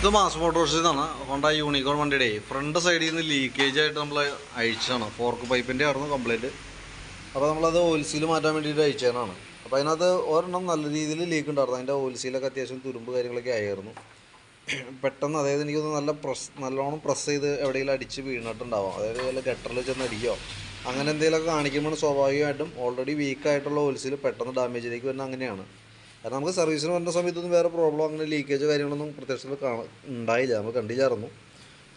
ഇത് മാസ് മോട്ടോഴ്സിന്നാണ് Honda Unicorn വണ്ടിയുടെ ഫ്രണ്ട് സൈഡിൽ നിന്ന് ലീക്കേജ് ആയിട്ട് നമ്മൾ അഴിച്ചതാണ്. ഫോർക്ക് പൈപ്പിന്റെ ആയിരുന്നു കംപ്ലൈന്റ് അപ്പോൾ നമ്മളത് ഓയിൽസീൽ മാറ്റാൻ വേണ്ടിയിട്ട് അയച്ചതാണ് അപ്പോൾ അതിനകത്ത് ഒരെണ്ണം നല്ല രീതിയിൽ ലീക്ക് ഉണ്ടായിരുന്നു. അതിന്റെ ഓയിൽസീലൊക്കെ അത്യാവശ്യം തുരുമ്പ് കാര്യങ്ങളൊക്കെ ആയിരുന്നു. പെട്ടെന്ന് അതായത് എനിക്കൊന്ന് നല്ല പ്രസ് നല്ലോണം പ്രസ് ചെയ്ത് എവിടെയെങ്കിലും അടിച്ച് വീണിട്ടുണ്ടാവും. അതായത് വല്ല ഗട്ടറിൽ ചെന്ന് അടിക്കുകയോ അങ്ങനെ എന്തെങ്കിലുമൊക്കെ കാണിക്കുമ്പോൾ സ്വാഭാവികമായിട്ടും ഓൾറെഡി വീക്കായിട്ടുള്ള ഓയിൽസീൽ പെട്ടെന്ന് ഡാമേജിലേക്ക് വരുന്ന അങ്ങനെയാണ്. കാരണം നമുക്ക് സർവീസിന് വരുന്ന സമയത്തൊന്നും വേറെ പ്രോബ്ലം അങ്ങനെ ലീക്കേജ് കാര്യങ്ങളൊന്നും പ്രത്യക്ഷത്തിൽ കാണാൻ ഉണ്ടായില്ല. നമ്മൾ കണ്ടില്ലായിരുന്നു.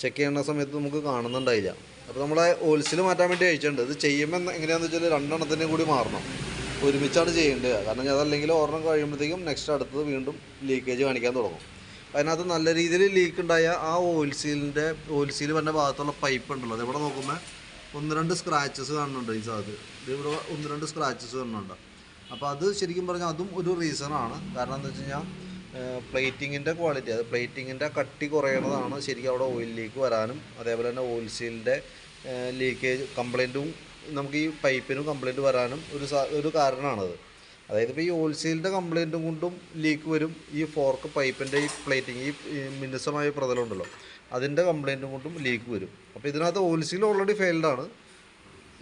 ചെക്ക് ചെയ്യുന്ന സമയത്ത് നമുക്ക് കാണുന്നുണ്ടായില്ല. അപ്പോൾ നമ്മളെ ഓൽസിൽ മാറ്റാൻ വേണ്ടി അയച്ചിട്ടുണ്ട്. ഇത് ചെയ്യുമ്പോൾ എങ്ങനെയാണെന്ന് വെച്ചാൽ രണ്ടെണ്ണത്തിന്റെയും കൂടി മാറണം. ഒരുമിച്ചാണ് ചെയ്യേണ്ടത്. കാരണം അതല്ലെങ്കിൽ ഒരെണ്ണം കഴിയുമ്പോഴത്തേക്കും നെക്സ്റ്റ് അടുത്തത് വീണ്ടും ലീക്കേജ് കാണിക്കാൻ തുടങ്ങും. അതിനകത്ത് നല്ല രീതിയിൽ ലീക്ക് ഉണ്ടായ ആ ഓയിൽ സീലിന്റെ ഓയിൽ സീൽ ഭാഗത്തുള്ള പൈപ്പ് ഉണ്ടല്ലോ. അത് നോക്കുമ്പോൾ ഒന്ന് രണ്ട് സ്ക്രാച്ചസ് കാണുന്നുണ്ട് ഈ ഇത് ഇവിടെ ഒന്ന് രണ്ട് സ്ക്രാച്ചസ് കാണുന്നുണ്ട്. അപ്പോൾ അത് ശരിക്കും പറഞ്ഞാൽ അതും ഒരു റീസണാണ് കാരണം എന്താ വെച്ച് കഴിഞ്ഞാൽ പ്ലേറ്റിങ്ങിന്റെ ക്വാളിറ്റി അത് പ്ലേറ്റിങ്ങിന്റെ കട്ടി കുറയണതാണ് ശരിക്കും അവിടെ ഓയിൽ ലീക്ക് വരാനും അതേപോലെ തന്നെ ഓയിൽ സീലിന്റെ ലീക്കേജ് കംപ്ലൈന്റും നമുക്ക് ഈ പൈപ്പിനും കംപ്ലൈന്റ് വരാനും ഒരു ഒരു കാരണമാണത് അതായത് ഇപ്പോൾ ഈ ഓയിൽ സീലിന്റെ കംപ്ലൈന്റും കൊണ്ടും ലീക്ക് വരും. ഈ ഫോർക്ക് പൈപ്പിന്റെ ഈ പ്ലേറ്റിങ് ഈ ഈ മിനുസമായ പ്രതലമുണ്ടല്ലോ അതിന്റെ കംപ്ലൈന്റും കൊണ്ടും ലീക്ക് വരും. അപ്പോൾ ഇതിനകത്ത് ഓയിൽ സീൽ ഓൾറെഡി ഫെയിൽഡാണ്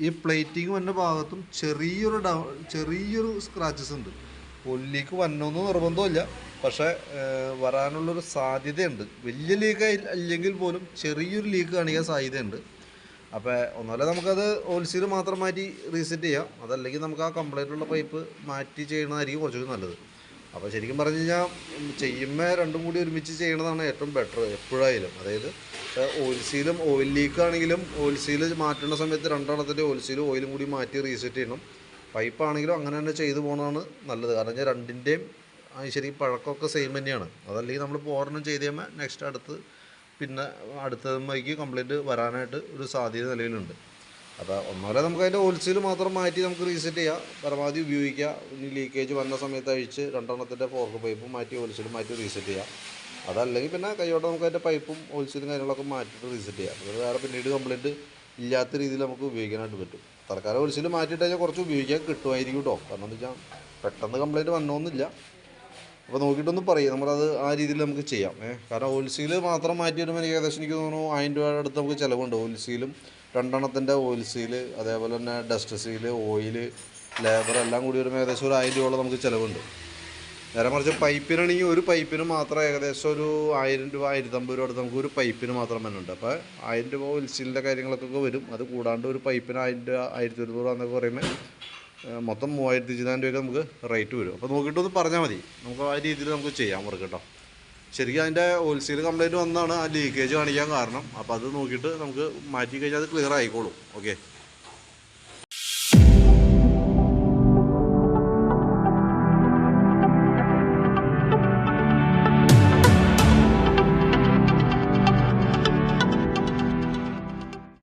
ഈ പ്ലേറ്റിങ് വന്ന ഭാഗത്തും ചെറിയൊരു ഡൗ ചെറിയൊരു സ്ക്രാച്ചസ് ഉണ്ട്. ഒല്ലിക്ക് വന്നൊന്നും നിർബന്ധമില്ല. പക്ഷേ വരാനുള്ളൊരു സാധ്യതയുണ്ട്. വലിയ ലീക്ക് അല്ലെങ്കിൽ പോലും ചെറിയൊരു ലീക്ക് കാണിക്കാൻ സാധ്യതയുണ്ട്. അപ്പോൾ ഒന്നുമല്ല നമുക്കത് ഹോൾസെയിൽ മാത്രം മാറ്റി റീസെറ്റ് ചെയ്യാം. അതല്ലെങ്കിൽ നമുക്ക് ആ കംപ്ലൈന്റ് ഉള്ള പൈപ്പ് മാറ്റി ചെയ്യുന്നതായിരിക്കും കുറച്ചുകൂടി നല്ലത്. അപ്പോൾ ശരിക്കും പറഞ്ഞു കഴിഞ്ഞാൽ ചെയ്യുമ്പോൾ രണ്ടും കൂടി ഒരുമിച്ച് ചെയ്യണതാണ് ഏറ്റവും ബെറ്റർ എപ്പോഴായാലും. അതായത് ഓയിൽ സീലും ഓയിൽ ലീക്ക് ആണെങ്കിലും ഓയിൽ സീൽ മാറ്റുന്ന സമയത്ത് രണ്ടെണ്ണത്തിന്റെ ഓയിൽ സീലും ഓയിലും കൂടി മാറ്റി റീസെറ്റ് ചെയ്യണം. പൈപ്പ് ആണെങ്കിലും അങ്ങനെ തന്നെ ചെയ്തു പോകുന്നതാണ് നല്ലത്. കാരണം വെച്ചാൽ രണ്ടിന്റെയും ആ, ശരി പഴക്കമൊക്കെ സെയിം തന്നെയാണ്. അതല്ലെങ്കിൽ നമ്മൾ പോരണം ചെയ്ത് കഴിയുമ്പോൾ നെക്സ്റ്റ് അടുത്ത് പിന്നെ അടുത്തതുമ്പോഴേക്ക് കംപ്ലൈന്റ് വരാനായിട്ട് ഒരു സാധ്യത നിലവിലുണ്ട്. അപ്പോൾ ഒന്നുമല്ല നമുക്ക് അതിന്റെ ഹോൾസെയിൽ മാത്രം മാറ്റി നമുക്ക് റീസെറ്റ് ചെയ്യാം. പരമാവധി ഉപയോഗിക്കുക ഇനി ലീക്കേജ് വന്ന സമയത്ത് അഴിച്ച് രണ്ടെണ്ണത്തിന്റെ ഫോർക്ക് പൈപ്പും മാറ്റി ഹോൾസെയിൽ മാറ്റി റീസെറ്റ് ചെയ്യാം. അതല്ലെങ്കിൽ പിന്നെ കൈയോടെ നമുക്ക് അതിന്റെ പൈപ്പും ഹോൾസെയിലും കാര്യങ്ങളൊക്കെ മാറ്റിയിട്ട് റീസെറ്റ് ചെയ്യാം. അത് വേറെ പിന്നീട് കംപ്ലൈന്റ് ഇല്ലാത്ത രീതിയിൽ നമുക്ക് ഉപയോഗിക്കാനായിട്ട് പറ്റും. തൽക്കാലം ഹോൾസെയിൽ മാറ്റിയിട്ട് കഴിഞ്ഞാൽ കുറച്ച് ഉപയോഗിക്കാൻ കിട്ടുമായിരിക്കും കേട്ടോ കാരണം എന്താ വെച്ചാൽ പെട്ടെന്ന് കംപ്ലൈന്റ് വന്നോന്നില്ല. അപ്പോൾ നോക്കിയിട്ടൊന്ന് പറയും. നമ്മളത് ആ രീതിയിൽ നമുക്ക് ചെയ്യാം. ഏഹ് കാരണം ഹോൾസെയിൽ മാത്രം മാറ്റി വരുമ്പോൾ എനിക്ക് ഏകദേശം എനിക്ക് തോന്നുന്നു ആയിരം രൂപയുടെ അടുത്ത് നമുക്ക് ചിലവുണ്ട്. ഓയിൽസീലും രണ്ടെണ്ണത്തിന്റെ ഓയിൽ സീൽ അതേപോലെ തന്നെ ഡസ്റ്റ് സീൽ ഓയിൽ ലേബർ എല്ലാം കൂടി വരുമ്പോൾ ഏകദേശം ഒരു ആയിരം രൂപയോളം നമുക്ക് ചിലവുണ്ട്. നേരെ മറിച്ച് പൈപ്പിനാണെങ്കിൽ ഒരു പൈപ്പിന് മാത്രം ഏകദേശം ഒരു ആയിരം രൂപ ആയിരത്തമ്പത് രൂപ അടുത്ത് നമുക്ക് ഒരു പൈപ്പിന് മാത്രം വരുന്നുണ്ട് അപ്പോൾ ആയിരം രൂപ ഓയിൽസീലിന്റെ കാര്യങ്ങളൊക്കെ വരും. അത് കൂടാണ്ട് ഒരു പൈപ്പിന് ആയിരം രൂപ ആയിരത്തി ഒരുന്നൂറ് രൂപ എന്നൊക്കെ പറയുമ്പോൾ മൊത്തം മൂവായിരത്തി ചില്ലായിരം രൂപയ്ക്ക് നമുക്ക് റേറ്റ് വരും. അപ്പോൾ നോക്കിയിട്ടൊന്ന് പറഞ്ഞാൽ മതി. നമുക്ക് ആ രീതിയിൽ നമുക്ക് ചെയ്യാൻ വർക്ക് കേട്ടോ. ശരിക്കും അതിന്റെ ഹോൾസെയിൽ കംപ്ലൈന്റ് വന്നാണ് ആ ലീക്കേജ് കാണിക്കാൻ കാരണം. അപ്പോൾ അത് നോക്കിയിട്ട് നമുക്ക് മാറ്റി കഴിഞ്ഞാൽ അത് ക്ലിയർ ആയിക്കോളും. ഓക്കെ